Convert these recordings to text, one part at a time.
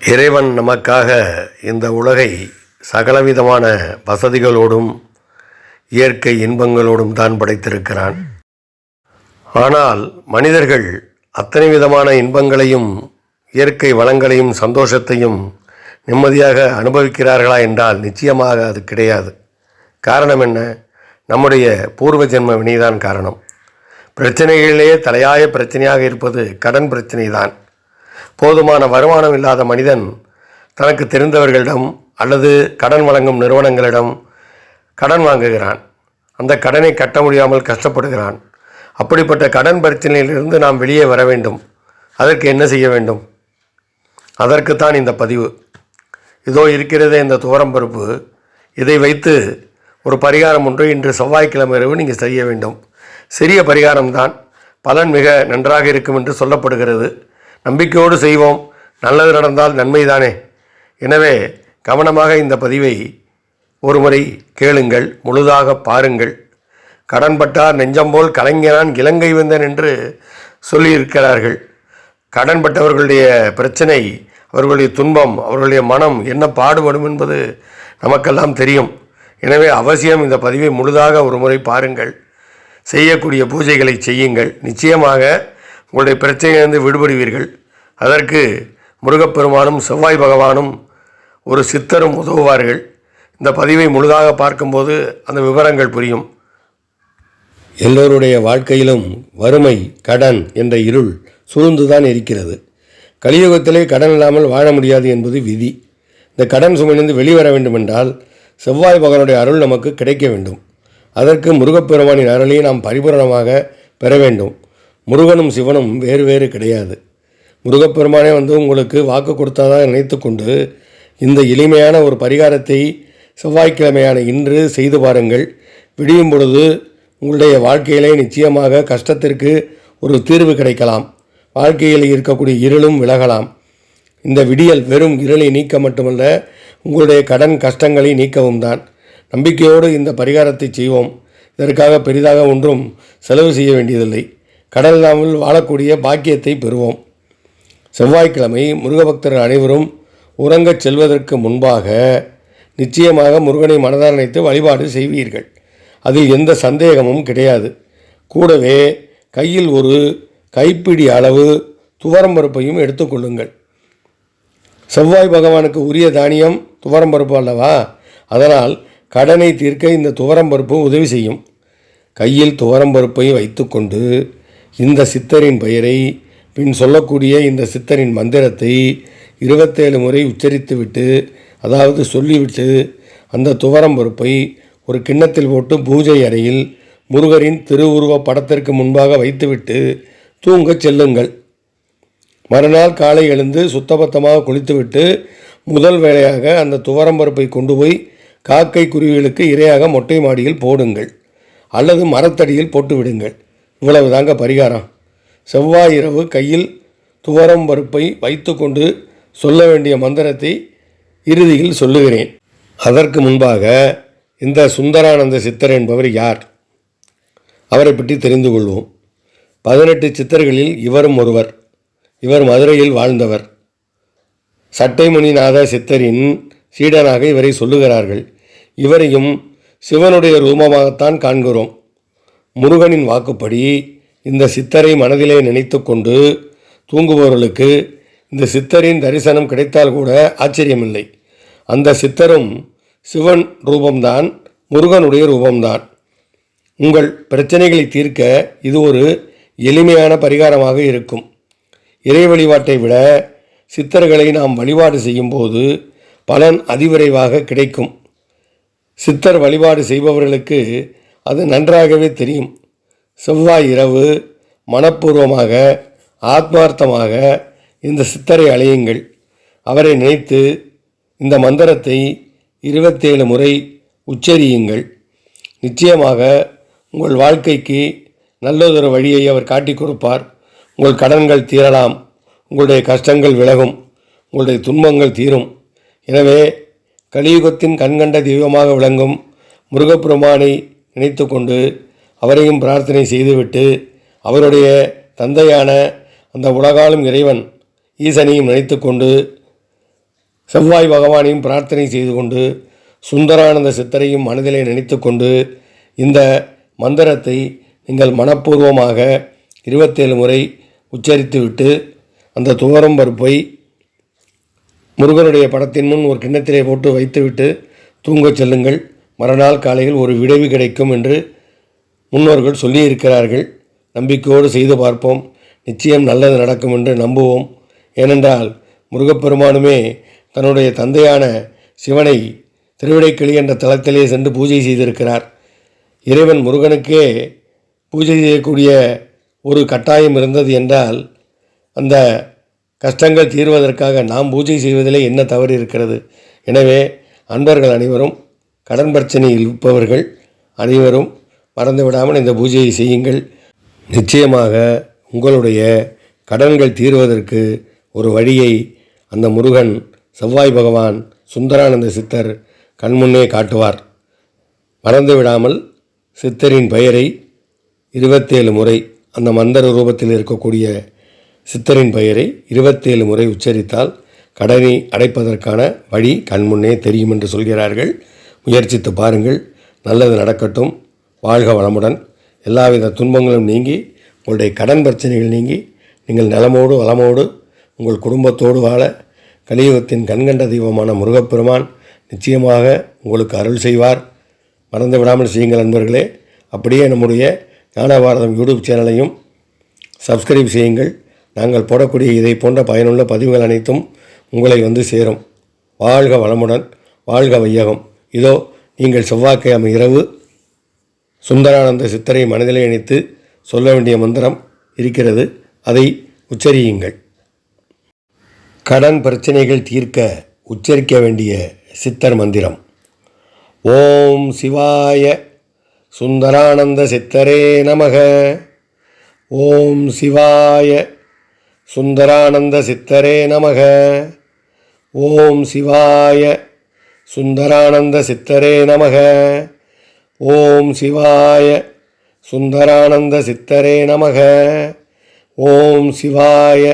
இறைவன் நமக்காக இந்த உலகை சகலவிதமான வசதிகளோடும் இயற்கை இன்பங்களோடும் தான் படைத்திருக்கிறான். ஆனால் மனிதர்கள் அத்தனை விதமான இன்பங்களையும் இயற்கை வளங்களையும் சந்தோஷத்தையும் நிம்மதியாக அனுபவிக்கிறார்களா என்றால் நிச்சயமாக அது கிடையாது. காரணம் என்ன? நம்முடைய பூர்வ ஜென்ம வினைதான் காரணம். பிரச்சனைகளிலேயே தலையாய பிரச்சனையாக இருப்பது கடன் பிரச்சனை தான் போதுமான வருமானம் இல்லாத மனிதன் தனக்கு தெரிந்தவர்களிடம் அல்லது கடன் வழங்கும் நிறுவனங்களிடம் கடன் வாங்குகிறான். அந்த கடனை கட்ட முடியாமல் கஷ்டப்படுகிறான். அப்படிப்பட்ட கடன் பிரச்சனையிலிருந்து நாம் வெளியே வர வேண்டும். அதற்கு என்ன செய்ய வேண்டும்? அதற்குத்தான் இந்த பதிவு. இதோ இருக்கிறதே இந்த துவரம் பருப்பு. இதை வைத்து ஒரு பரிகாரம் ஒன்று இன்று செவ்வாய்க்கிழமை இரவு நீங்கள் செய்ய வேண்டும். சிறிய பரிகாரம்தான். பலன் மிக நன்றாக இருக்கும் என்று சொல்லப்படுகிறது. நம்பிக்கையோடு செய்வோம். நல்லது நடந்தால் நன்மைதானே. எனவே கவனமாக இந்த பதிவை ஒருமுறை கேளுங்கள் முழுதாக பாருங்கள். கடன்பட்டார் நெஞ்சம்போல் கலைஞரான் இலங்கை வந்தன் என்று சொல்லியிருக்கிறார்கள். கடன்பட்டவர்களுடைய பிரச்சனை அவர்களுடைய துன்பம் அவர்களுடைய மனம் என்ன பாடுபடும் என்பது நமக்கெல்லாம் தெரியும். எனவே அவசியம் இந்த பதிவை முழுதாக ஒரு முறை பாருங்கள். செய்யக்கூடிய பூஜைகளை செய்யுங்கள். நிச்சயமாக உங்களுடைய பிரச்சனையிலிருந்து விடுபடுவீர்கள். அதற்கு முருகப்பெருமானும் செவ்வாய் பகவானும் ஒரு சித்தரும் உதவுவார்கள். இந்த பதிவை முழுதாக பார்க்கும்போது அந்த விவரங்கள் புரியும். எல்லோருடைய வாழ்க்கையிலும் வறுமை கடன் என்ற இருள் சூழ்ந்துதான் இருக்கிறது. கலியுகத்திலே கடன் இல்லாமல் வாழ முடியாது என்பது விதி. இந்த கடன் சுமையிலிருந்து வெளிவர வேண்டுமென்றால் செவ்வாய் பகவானுடைய அருள் நமக்கு கிடைக்க வேண்டும். அதற்கு முருகப்பெருமானின் அருளை நாம் பரிபூரணமாக பெற வேண்டும். முருகனும் சிவனும் வேறு வேறு கிடையாது. முருகப்பெருமானே வந்து உங்களுக்கு வாக்கு கொடுத்ததாக நினைத்துக்கொண்டு இந்த எளிமையான ஒரு பரிகாரத்தை செவ்வாய்க்கிழமையான இன்று செய்து பாருங்கள். விடியும் பொழுது உங்களுடைய வாழ்க்கையிலே நிச்சயமாக கஷ்டத்திற்கு ஒரு தீர்வு கிடைக்கலாம். வாழ்க்கையில் இருக்கக்கூடிய இருளும் விலகலாம். இந்த விடியல் வெறும் இருளை நீக்க மட்டுமல்ல உங்களுடைய கடன் கஷ்டங்களை நீக்கவும் தான். நம்பிக்கையோடு இந்த பரிகாரத்தை செய்வோம். இதற்காக பெரிதாக ஒன்றும் செலவு செய்ய வேண்டியதில்லை. கடன் இல்லாமல் வாழக்கூடிய பாக்கியத்தை பெறுவோம். செவ்வாய்க்கிழமை முருகபக்தர்கள் அனைவரும் உறங்கச் செல்வதற்கு முன்பாக நிச்சயமாக முருகனை மனதால் நினைத்து வழிபாடு செய்வீர்கள். அதில் எந்த சந்தேகமும் கிடையாது. கூடவே கையில் ஒரு கைப்பிடி அளவு துவரம் பருப்பையும் எடுத்துக்கொள்ளுங்கள் செவ்வாய் பகவானுக்கு உரிய தானியம் துவரம் பருப்பு அல்லவா? அதனால் கடனை தீர்க்க இந்த துவரம் பருப்பு உதவி செய்யும். கையில் துவரம்பருப்பை வைத்துக்கொண்டு இந்த சித்தரின் பெயரை பின் சொல்லக்கூடிய இந்த சித்தரின் மந்திரத்தை இருபத்தேழு முறை உச்சரித்துவிட்டு அதாவது சொல்லிவிட்டு அந்த துவரம் பருப்பை ஒரு கிண்ணத்தில் போட்டு பூஜை அறையில் முருகரின் திருவுருவ படத்திற்கு முன்பாக வைத்துவிட்டு தூங்கச் செல்லுங்கள். மறுநாள் காலை எழுந்து சுத்தபத்தமாக குளித்துவிட்டு முதல் வேளையாக அந்த துவரம் பருப்பை கொண்டு போய் காக்கை குருவிகளுக்கு இரையாக மொட்டை மாடியில் போடுங்கள். அல்லது மரத்தடியில் போட்டுவிடுங்கள். இவ்வளவு தாங்க பரிகாரம். செவ்வாய் இரவு கையில் துவரம் பருப்பை வைத்துக்கொண்டு சொல்ல வேண்டிய மந்திரத்தை இறுதியில் சொல்லுகிறேன். அதற்கு முன்பாக இந்த சுந்தரானந்த சித்தர் என்பவர் யார்? அவரை பற்றி தெரிந்து கொள்வோம். பதினெட்டு சித்தர்களில் இவரும் ஒருவர். இவர் மதுரையில் வாழ்ந்தவர். சட்டைமணிநாத சித்தரின் சீடனாக இவரை சொல்லுகிறார்கள். இவரையும் சிவனுடைய ரூபமாகத்தான் காண்கிறோம். முருகனின் வாக்குப்படி இந்த சித்தரை மனதிலே நினைத்து கொண்டு தூங்குபவர்களுக்கு இந்த சித்தரின் தரிசனம் கிடைத்தால் கூட ஆச்சரியமில்லை. அந்த சித்தரும் சிவன் ரூபம்தான் முருகனுடைய ரூபம்தான். உங்கள் பிரச்சனைகளை தீர்க்க இது ஒரு எளிமையான பரிகாரமாக இருக்கும். இறை வழிபாட்டை விட சித்தர்களை நாம் வழிபாடு செய்யும்போது பலன் அதிவிரைவாக கிடைக்கும். சித்தர் வழிபாடு செய்பவர்களுக்கு அது நன்றாகவே தெரியும். செவ்வாய் இரவு மனப்பூர்வமாக ஆத்மார்த்தமாக இந்த சித்தரை அலையுங்கள் அவரை நினைத்து இந்த மந்திரத்தை இருபத்தேழு முறை உச்சரியுங்கள். நிச்சயமாக உங்கள் வாழ்க்கைக்கு நல்லதொரு வழியை அவர் காட்டிக் கொடுப்பார். உங்கள் கடன்கள் தீரலாம். உங்களுடைய கஷ்டங்கள் விலகும். உங்களுடைய துன்பங்கள் தீரும். எனவே கலியுகத்தின் கண்கண்ட தெய்வமாக விளங்கும் முருகப்பெருமானை நினைத்து கொண்டு அவரையும் பிரார்த்தனை செய்துவிட்டு அவருடைய தந்தையான அந்த உலகாலும் இறைவன் ஈசனையும் நினைத்து கொண்டு செவ்வாய் பகவானையும் பிரார்த்தனை செய்து கொண்டு சுந்தரானந்த சித்தரையும் மனதிலே நினைத்து கொண்டு இந்த மந்திரத்தை நீங்கள் மனப்பூர்வமாக இருபத்தேழு முறை உச்சரித்துவிட்டு அந்த துவரம் பருப்பை முருகனுடைய படத்தின் முன் ஒரு கிண்ணத்திலே போட்டு வைத்துவிட்டு தூங்கச் செல்லுங்கள். மறுநாள் காலையில் ஒரு விடைவு கிடைக்கும் என்று முன்னோர்கள் சொல்லியிருக்கிறார்கள். நம்பிக்கையோடு செய்து பார்ப்போம். நிச்சயம் நல்லது நடக்கும் என்று நம்புவோம். ஏனென்றால் முருகப்பெருமானுமே தன்னுடைய தந்தையான சிவனை திருவிடைக்கிளி என்ற தலத்திலே சென்று பூஜை செய்திருக்கிறார். இறைவன் முருகனுக்கே பூஜை செய்யக்கூடிய ஒரு கட்டாயம் இருந்தது என்றால் அந்த கஷ்டங்கள் தீர்வதற்காக நாம் பூஜை செய்வதிலே என்ன தவறு இருக்கிறது? எனவே அன்பர்கள் அனைவரும் கடன் பிரச்சனையில் இருப்பவர்கள் அனைவரும் மறந்து விடாமல் இந்த பூஜையை செய்யுங்கள். நிச்சயமாக உங்களுடைய கடன்கள் தீர்வதற்கு ஒரு வழியை அந்த முருகன் செவ்வாய் பகவான் சுந்தரானந்த சித்தர் கண்முன்னே காட்டுவார். மறந்து விடாமல் சித்தரின் பெயரை இருபத்தேழு முறை அந்த மந்திர ரூபத்தில் இருக்கக்கூடிய சித்தரின் பெயரை இருபத்தேழு முறை உச்சரித்தால் கடனை அடைப்பதற்கான வழி கண்முன்னே தெரியும் என்று சொல்கிறார்கள். முயற்சித்து பாருங்கள். நல்லது நடக்கட்டும். வாழ்க வளமுடன். எல்லாவித துன்பங்களும் நீங்கி உங்களுடைய கடன் பிரச்சனைகள் நீங்கி நீங்கள் நலமோடு வளமோடு உங்கள் குடும்பத்தோடு வாழ கலியுகத்தின் கண்கண்ட தெய்வமான முருகப்பெருமான் நிச்சயமாக உங்களுக்கு அருள் செய்வார். மறந்து விடாமல் செய்யுங்கள் நண்பர்களே. அப்படியே நம்முடைய ஞானபாரதம் யூடியூப் சேனலையும் சப்ஸ்கிரைப் செய்யுங்கள். நாங்கள் போடக்கூடிய இதை போன்ற பயனுள்ள பதிவுகள் அனைத்தும் உங்களை வந்து சேரும். வாழ்க வளமுடன். வாழ்க வையகம். இதோ நீங்கள் செவ்வாய்க்கிழமை இரவு சுந்தரானந்த சித்தரை மனதிலே இணைத்து சொல்ல வேண்டிய மந்திரம் இருக்கிறது. அதை உச்சரியுங்கள். கடன் பிரச்சனைகள் தீர்க்க உச்சரிக்க வேண்டிய சித்தர் மந்திரம். ஓம் சிவாய சுந்தரானந்த சித்தரே நமக. ஓம் சிவாய சுந்தரானந்த சித்தரே நமக. ஓம் சிவாய சுந்தரானந்த சித்தரே நமக. ஓம் சிவாய சுந்தரானந்த சித்தரே நமக. ஓம் சிவாய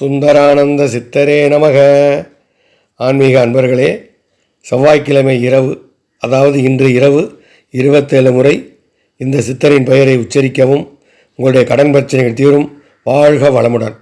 சுந்தரானந்த சித்தரே நமக. ஆன்மீக அன்பர்களே செவ்வாய்க்கிழமை இரவு அதாவது இன்று இரவு இருபத்தேழு முறை இந்த சித்தரின் பெயரை உச்சரிக்கவும் உங்களுடைய கடன் பிரச்சனைகள் தீரும் வாழ்க வளமுடன்.